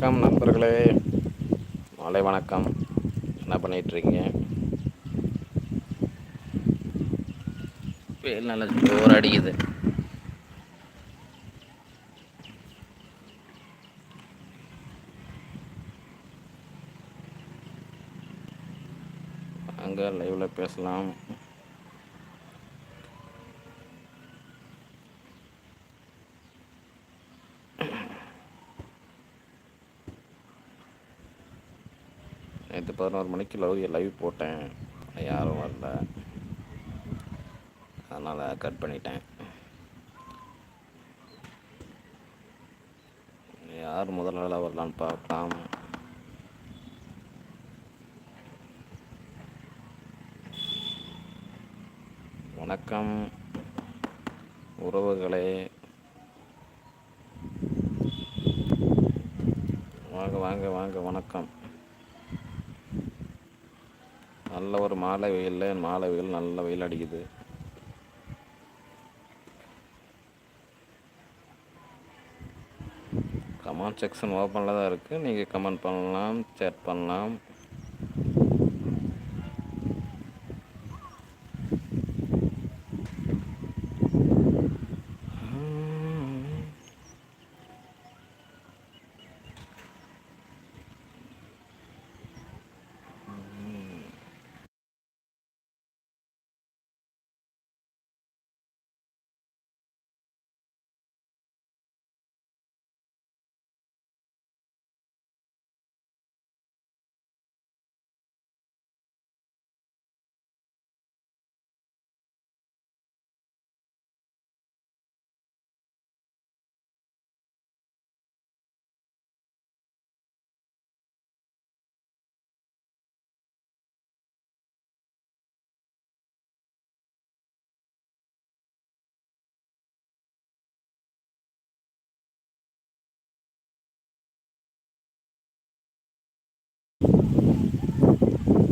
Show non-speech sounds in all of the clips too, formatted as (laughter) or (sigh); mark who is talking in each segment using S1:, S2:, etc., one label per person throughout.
S1: வணக்கம் நண்பர்களே. மாலை வணக்கம். என்ன பண்ணிகிட்ருக்கீங்க வெயில் நல்லா ஜோர் அடிக்குது அங்கே லைவில் பேசலாம். பதினோரு மணிக்கு லவ் லைவ் போட்டேன். யாரும் வரல. அதனால் கட் பண்ணிட்டேன். யார் முதல் வரலான்னு பார்க்கலாம். வணக்கம். உறவுகளே. வாங்க வாங்க வாங்க. வணக்கம். நல்ல ஒரு மாலை வெயிலில் மாலை வெயில் நல்ல வெயில் அடிக்குது. கமெண்ட் செக்ஷன் ஓப்பனில் தான் இருக்குது நீங்கள் கமெண்ட் பண்ணலாம் சேட் பண்ணலாம்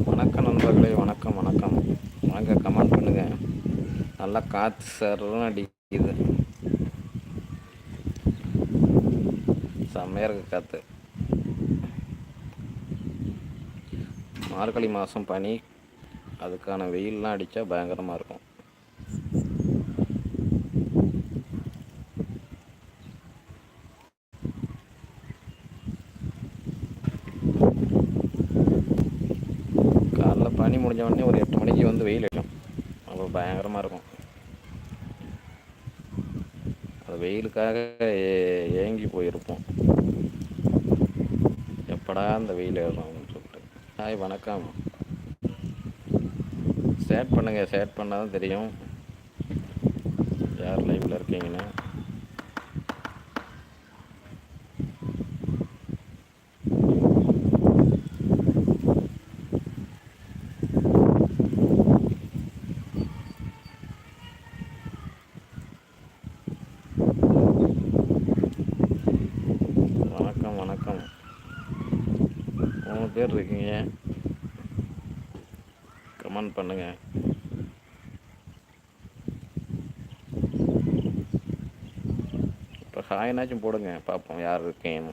S1: வணக்கம் நண்பர்களே வணக்கம் வணக்கம் வாங்க கமெண்ட் பண்ணுங்க நல்லா காற்று சருன்னு அடிக்குது. செம்மையாக இருக்கு காற்று மார்கழி மாதம் பனி அதுக்கான வெயில்லாம் அடித்தா பயங்கரமாக இருக்கும். காலைல பனி முடிஞ்ச உடனே ஒரு எட்டு மணிக்கு வந்து வெயில் அடிக்கும். அப்போ பயங்கரமாக இருக்கும் அது வெயிலுக்காக ஏங்கி போயிருப்போம். எப்படா அந்த வெயில் ஏறும் அப்படின்னு சொல்லிட்டு. ஹாய் வணக்கம். ஷேர் பண்ணுங்கள் ஷேர் பண்ணால் தான் தெரியும். யார் லைவில் இருக்கீங்கன்னு வணக்கம் வணக்கம் மூணு பேர் இருக்கீங்க கமெண்ட் பண்ணுங்க இப்போ போடுங்க பார்ப்போம் யார் இருக்கேன்னு.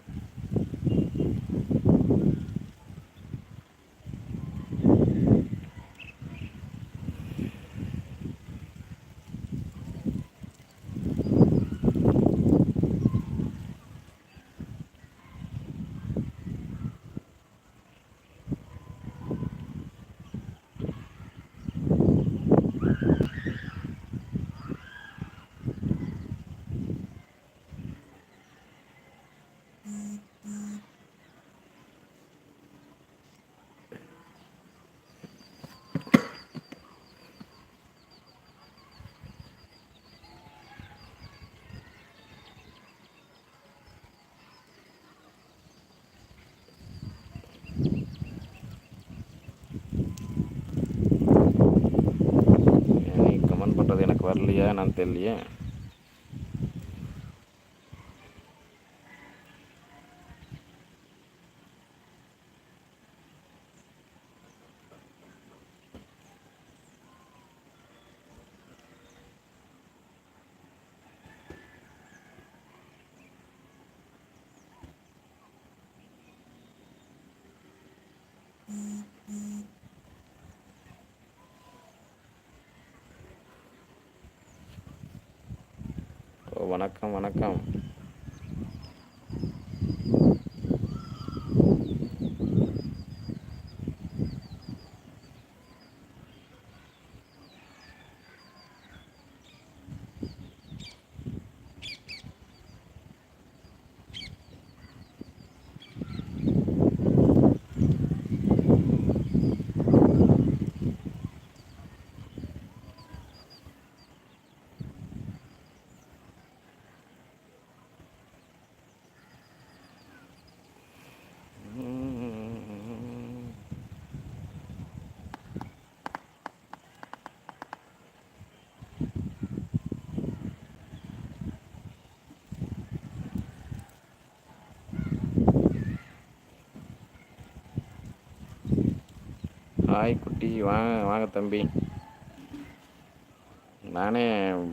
S1: llegan ante el IE. வணக்கம் வணக்கம். ஹாய் குட்டி வாங்க வாங்க தம்பி. நானே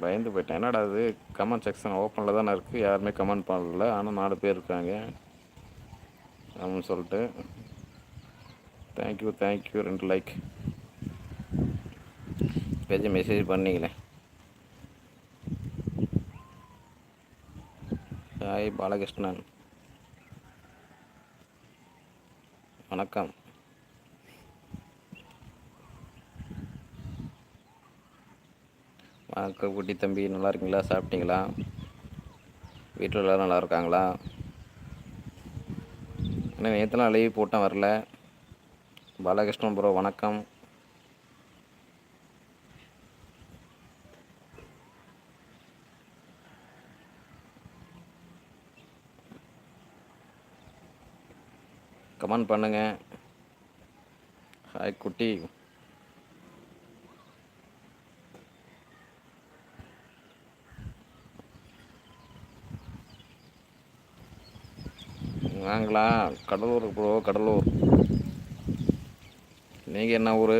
S1: பயந்து போயிட்டேன். என்னடா அது கமெண்ட் செக்ஷன் ஓப்பனில் தானே இருக்குது யாருமே கமெண்ட் பண்ணல. ஆனால் நாலு பேர் இருக்காங்க அப்படின்னு சொல்லிட்டு. தேங்க்யூ தேங்க்யூ ரெண்டு லைக் பேஜ் மெசேஜ் பண்ணீங்களே. ஹாய் பாலகிருஷ்ணன். வணக்கம் வணக்கம் குட்டி தம்பி நல்லா இருக்கீங்களா சாப்பிட்டீங்களா? வீட்டில் எல்லோரும் நல்லா இருக்காங்களா ஏன்னா நேற்றுலாம் லீவ் போட்டேன் வரல. பாலகிருஷ்ணன் ப்ரோ வணக்கம். கமெண்ட் பண்ணுங்க. ஹாய் குட்டி. நாங்களா? கடலூர் ப்ரோ கடலூர். நீங்கள் என்ன ஊர்?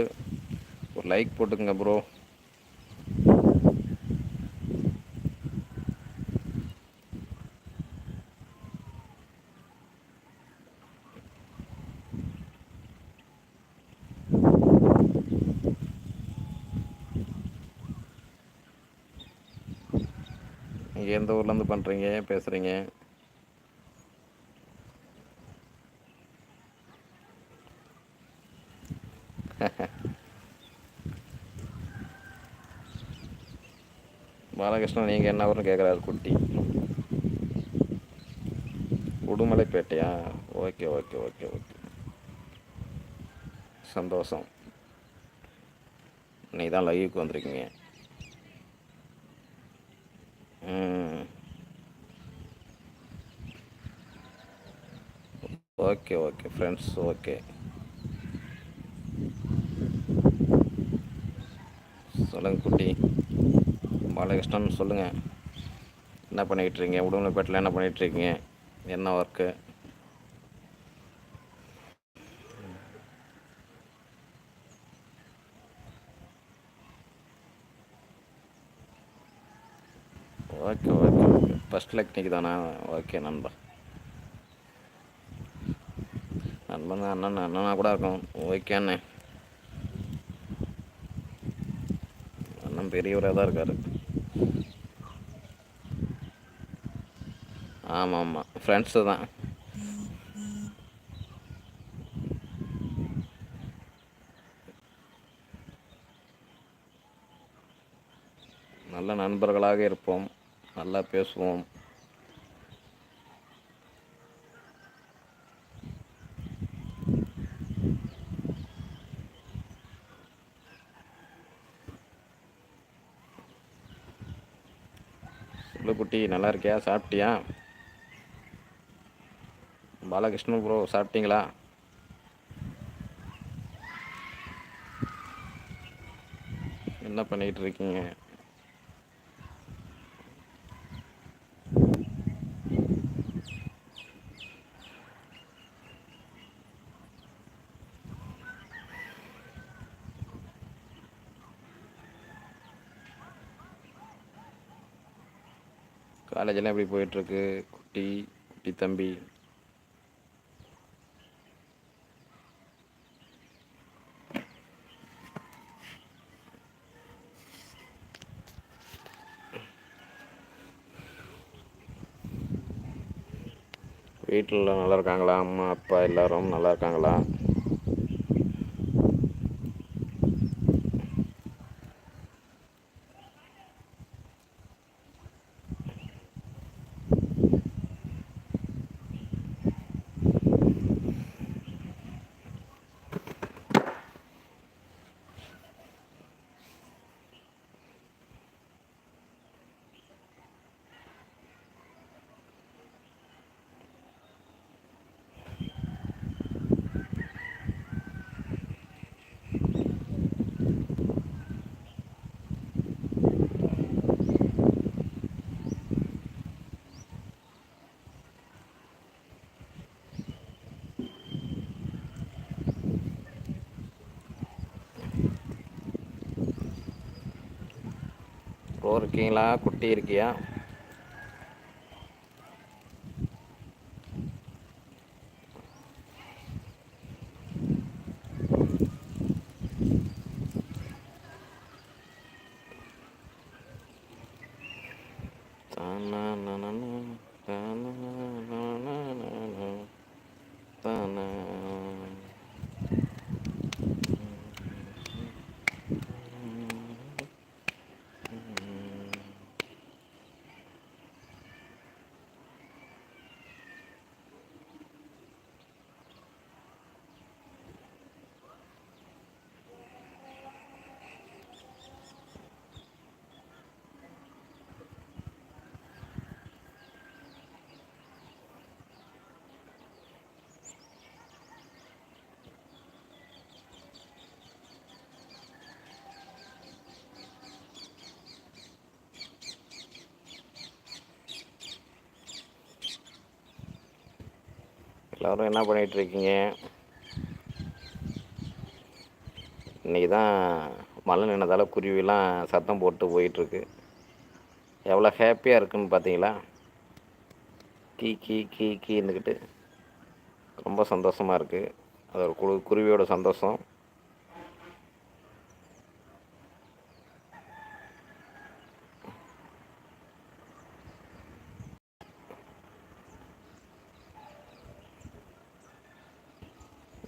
S1: ஒரு லைக் போட்டுங்க ப்ரோ நீங்கள் எந்த ஊர்லேருந்து பண்ணுறீங்க பேசுகிறீங்க பாலகிருஷ்ணன் நீங்கள் என்ன ஊர்னு கேட்குறாரு குட்டி. உடுமலைப்பேட்டையா? Okay okay okay okay. சந்தோஷம். இன்னைக்கு தான் லைவுக்கு வந்திருக்கீங்க ஓகே ஓகே ஃப்ரெண்ட்ஸ் ஓகே. சொல்லுங்கள் குட்டி. பாலகிருஷ்ணன் சொல்லுங்கள் என்ன பண்ணிக்கிட்டு இருக்கீங்க உடுமலைப்பேட்டில் என்ன பண்ணிகிட்டு இருக்கீங்க என்ன work okay okay okay first லெக்னிக் தானே ஓகே நண்பா. நண்பன் அண்ணன் அண்ணனா கூட இருக்கும். ஓகே அண்ணன் அண்ணன் பெரியவராக தான் இருக்கார். ஆமாம் ஆமாம் ஃப்ரெண்ட்ஸு தான். நல்ல நண்பர்களாக இருப்போம் நல்லா பேசுவோம். சொல்லு குட்டி நல்லா இருக்கியா? சாப்பிட்டியா? பாலகிருஷ்ணன் ப்ரோ சாப்பிட்டீங்களா? என்ன பண்ணிகிட்டு இருக்கீங்க? காலேஜெல்லாம் எப்படி போயிட்டுருக்கு குட்டி குட்டி தம்பி. வீட்டில் நல்லா இருக்காங்களா? அம்மா அப்பா எல்லோரும் நல்லா இருக்காங்களா ப்ரோ இருக்கீங்களா? குட்டி இருக்கியா? எல்லோரும் என்ன பண்ணிகிட்ருக்கீங்க? இன்றைக்கி தான் மழை நின்னதால் குருவிலாம் சத்தம் போட்டு போயிட்டுருக்கு எவ்வளோ ஹாப்பியாக இருக்குன்னு பார்த்தீங்களா? கீ கீ கீ கீ இருந்துக்கிட்டு ரொம்ப சந்தோஷமாக இருக்குது அது ஒரு குழு குருவியோட சந்தோஷம்.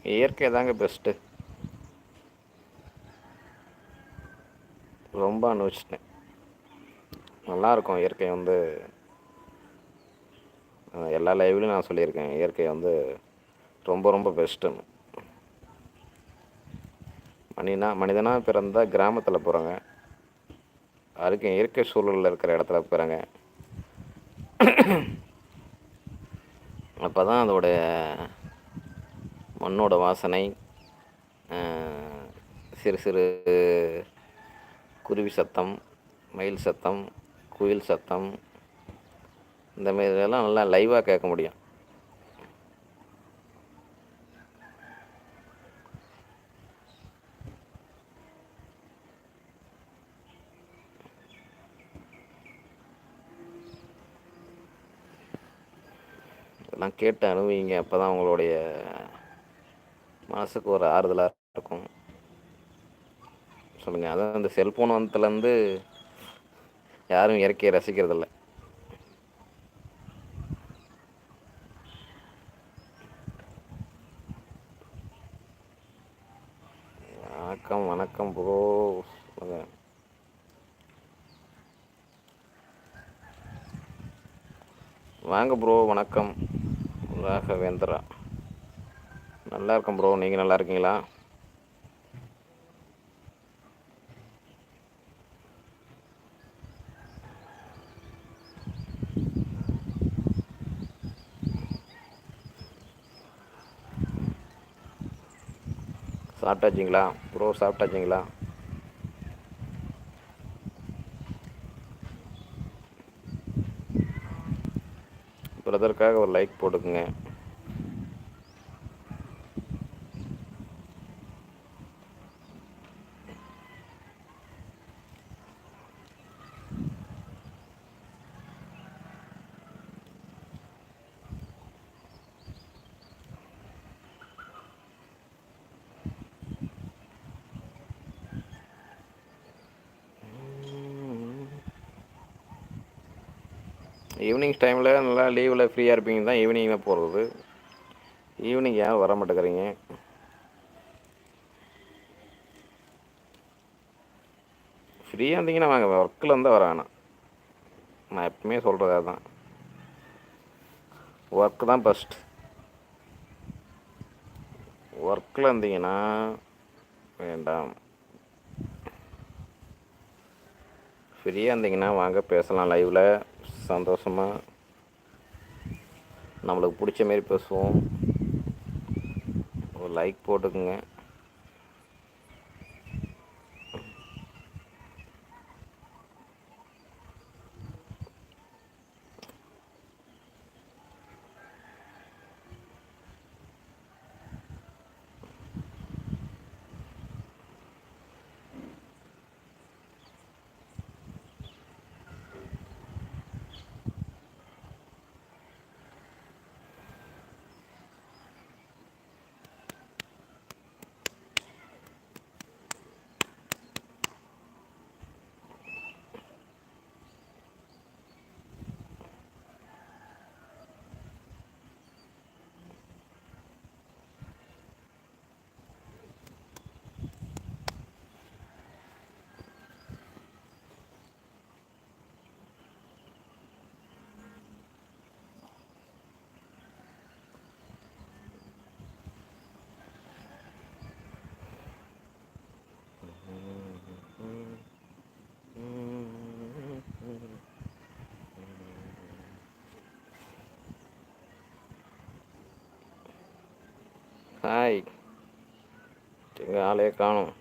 S1: இயற்கை தாங்க பெஸ்ட்டு ரொம்ப அனுபவிச்சிட்டேன். நல்லாயிருக்கும் இயற்கை வந்து. எல்லா லைவ்லையும் நான் சொல்லியிருக்கேன் இயற்கை வந்து ரொம்ப ரொம்ப பெஸ்ட்டுன்னு மனிதனா மனிதனாக பிறந்தால் கிராமத்தில் போகிறாங்க அதுக்கு இயற்கை சூழலில் இருக்கிற இடத்துல போகிறாங்க அப்போ தான் அதோடைய மண்ணோட வாசனை சிறு சிறு குருவி சத்தம் மயில் சத்தம் குயில் சத்தம் இந்த மாதிரியெல்லாம் நல்லா லைவாக கேட்க முடியும். இதெல்லாம் கேட்டு அனுபவிங்க அப்போ தான் உங்களுடைய மனசுக்கு ஒரு ஆறுதலாக இருக்கும். சொல்லுங்கள் அதான் இந்த செல்ஃபோன் வந்ததுலேருந்து யாரும் இயற்கையை ரசிக்கிறதில்ல. வணக்கம் வணக்கம் ப்ரோ. வாங்க ப்ரோ வணக்கம். ராகவேந்திரா. நல்லா இருக்கேன் ப்ரோ நீங்கள் நல்லா இருக்கீங்களா? சாப்பிட்டாச்சிங்களா? ப்ரோ சாப்பிட்டாச்சிங்களா? பிரதருக்காக ஒரு லைக் போட்டுக்குங்க. ஈவினிங் டைமில் நல்லா லீவில் ஃப்ரீயாக இருப்பீங்க தான் ஈவினிங்கில் போகிறது ஈவினிங் ஏன் வர மாட்டேங்கிறீங்க? ஃப்ரீயாக இருந்தீங்கன்னா வாங்க ஒர்க்கில் இருந்தால் வர வேணாம். நான் எப்பவுமே சொல்கிறது அதுதான் ஒர்க்கு தான் ஃபஸ்ட் ஒர்க்கில் இருந்தீங்கன்னா வேண்டாம். ஃப்ரீயாக இருந்தீங்கன்னா வாங்க பேசலாம் லைவில் சந்தோஷமாக நம்மளுக்கு பிடிச்ச மாரி பேசுவோம். ஒரு லைக் போட்டுக்குங்க. ஹாய். எங்க ஆளே காணும்.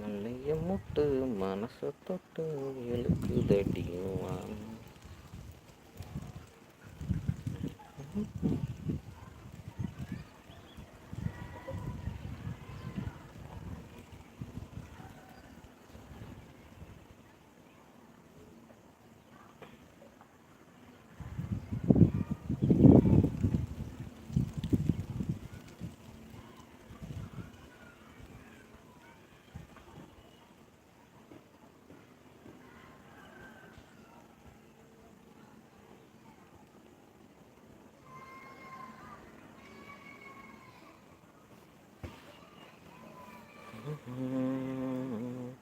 S1: நல்லைய முட்டு மனச தொட்டு எழுக்கு Mm-hmm.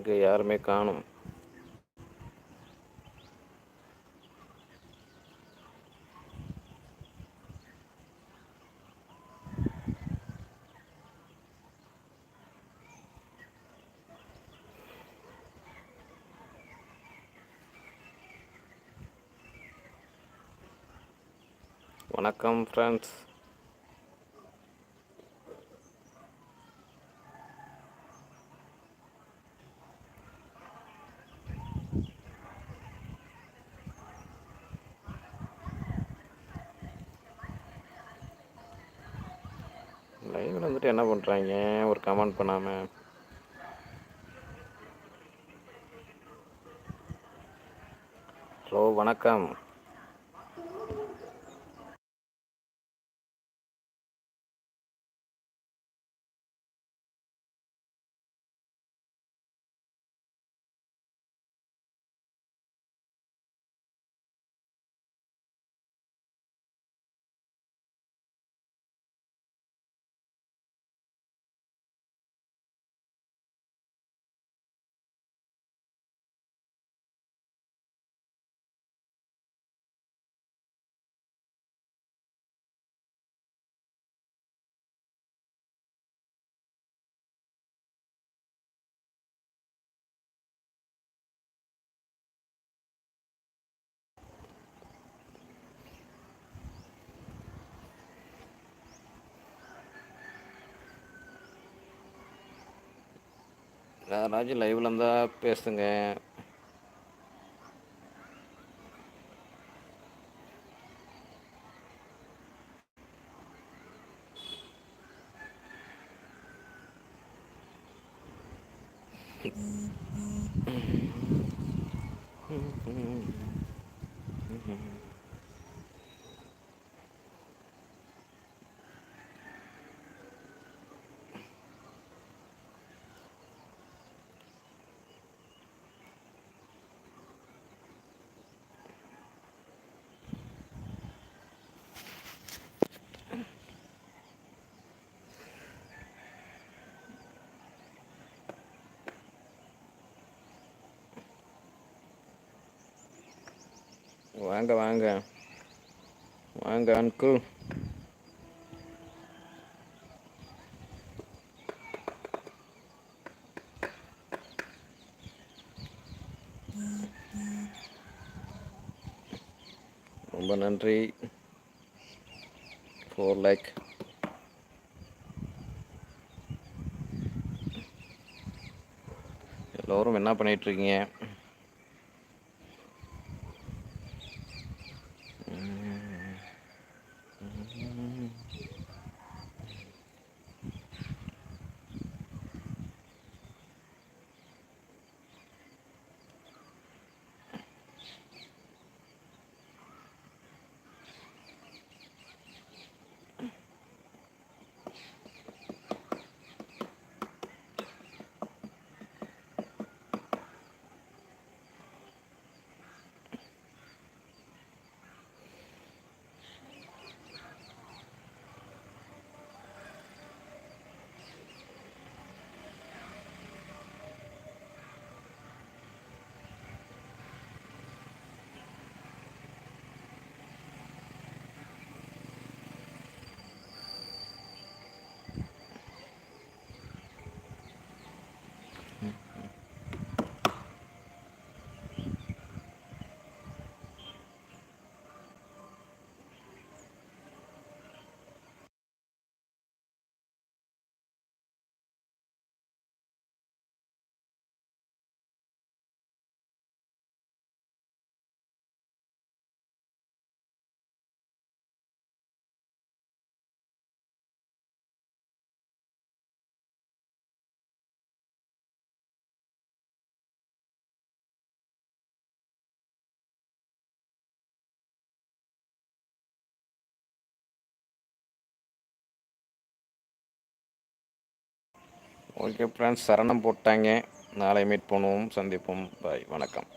S1: எங்கே யாருமே காணும். வணக்கம் ஃப்ரெண்ட்ஸ் லைவில் வந்துட்டு என்ன பண்ணுறாங்க ஒரு கமெண்ட் பண்ணாமல் ஹலோ வணக்கம். யாராச்சும் லைவில் இருந்தால் பேசுங்க. (laughs) (laughs) வாங்க வாங்க. வாங்க அன்குள் ரொம்ப நன்றி. ஃபோர் லேக் எல்லோரும் என்ன பண்ணிகிட்ருக்கீங்க ஓகே ஃப்ரெண்ட்ஸ் சரணம் போட்டாங்க. நாளை மீட் பண்ணுவோம் சந்திப்போம். பாய் வணக்கம்.